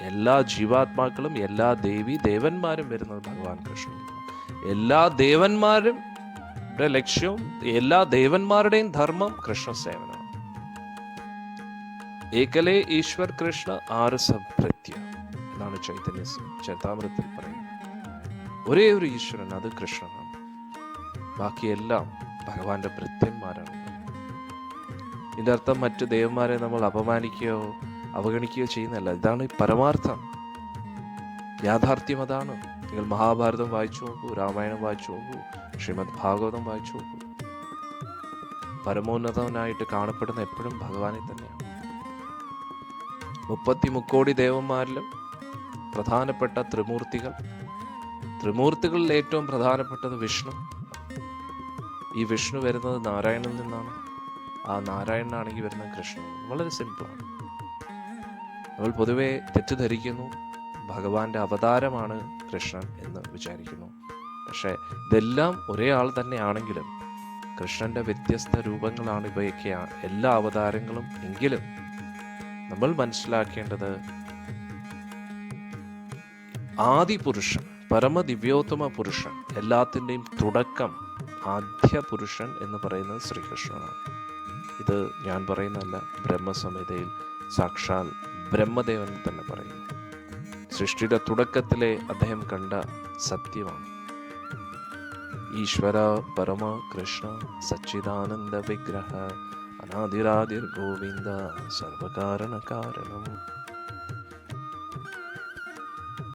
എല്ലാ ജീവാത്മാക്കളും എല്ലാ ദേവി ദേവന്മാരും വരുന്നത് ഭഗവാൻ കൃഷ്ണൻ. എല്ലാ ദേവന്മാരും ലക്ഷ്യവും എല്ലാ ദേവന്മാരുടെയും ധർമ്മം കൃഷ്ണ സേവനമാണ്. ഏകലേ ഈശ്വർ കൃഷ്ണ ആരസഭൃത്യ എന്നാണ് ചൈതന്യ ചരിതാമൃത്തിൽ പറയുന്നത്. ഒരേ ഒരു ഈശ്വരൻ അത് കൃഷ്ണനാണ്. ബാക്കിയെല്ലാം ഭഗവാന്റെ ഭൃത്യന്മാരാണ്. ഇതിന്റെ അർത്ഥം മറ്റു ദേവന്മാരെ നമ്മൾ അപമാനിക്കുകയോ അവഗണിക്കുകയോ ചെയ്യുന്നതല്ല. ഇതാണ് പരമാർത്ഥം. യാഥാർത്ഥ്യം അതാണ്. നിങ്ങൾ മഹാഭാരതം വായിച്ചു നോക്കൂ രാമായണം വായിച്ചു നോക്കൂ ശ്രീമദ് ഭാഗവതം വായിച്ചു നോക്കൂ. പരമോന്നതനായിട്ട് കാണപ്പെടുന്ന എപ്പോഴും ഭഗവാനെ തന്നെയാണ്. മുപ്പത്തി മുക്കോടി ദേവന്മാരിലും പ്രധാനപ്പെട്ട ത്രിമൂർത്തികൾ. ത്രിമൂർത്തികളിൽ ഏറ്റവും പ്രധാനപ്പെട്ടത് വിഷ്ണു. ഈ വിഷ്ണു വരുന്നത് നാരായണനിൽ നിന്നാണ്. ആ നാരായണനാണെങ്കിൽ വരുന്നത് കൃഷ്ണൻ. വളരെ സിമ്പിളാണ്. നമ്മൾ പൊതുവെ തെറ്റിദ്ധരിക്കുന്നു. ഭഗവാന്റെ അവതാരമാണ് കൃഷ്ണൻ എന്ന് വിചാരിക്കുന്നു. പക്ഷേ ഇതെല്ലാം ഒരേ ആൾ തന്നെയാണെങ്കിലും കൃഷ്ണന്റെ വ്യത്യസ്ത രൂപങ്ങളാണ് ഇവയൊക്കെ എല്ലാ അവതാരങ്ങളും എങ്കിലും നമ്മൾ മനസ്സിലാക്കേണ്ടത് ആദി പുരുഷൻ പരമദിവ്യോത്തമ പുരുഷൻ എല്ലാത്തിന്റെയും തുടക്കം ആദ്യ പുരുഷൻ എന്ന് പറയുന്നത് ശ്രീകൃഷ്ണനാണ്. ഇത് ഞാൻ പറയുന്നതല്ല ബ്രഹ്മസംഹിതയിൽ സാക്ഷാൽ ബ്രഹ്മദേവൻ തന്നെ പറയുന്നു സൃഷ്ടിയുടെ തുടക്കത്തിലെ അദ്ദേഹം കണ്ട സത്യമാണ്. ഈശ്വര പരമ കൃഷ്ണ സച്ചിദാനന്ദ വിഗ്രഹ അനാദിരാദിർ ഗോവിന്ദ സർവകാരണ കാരണം.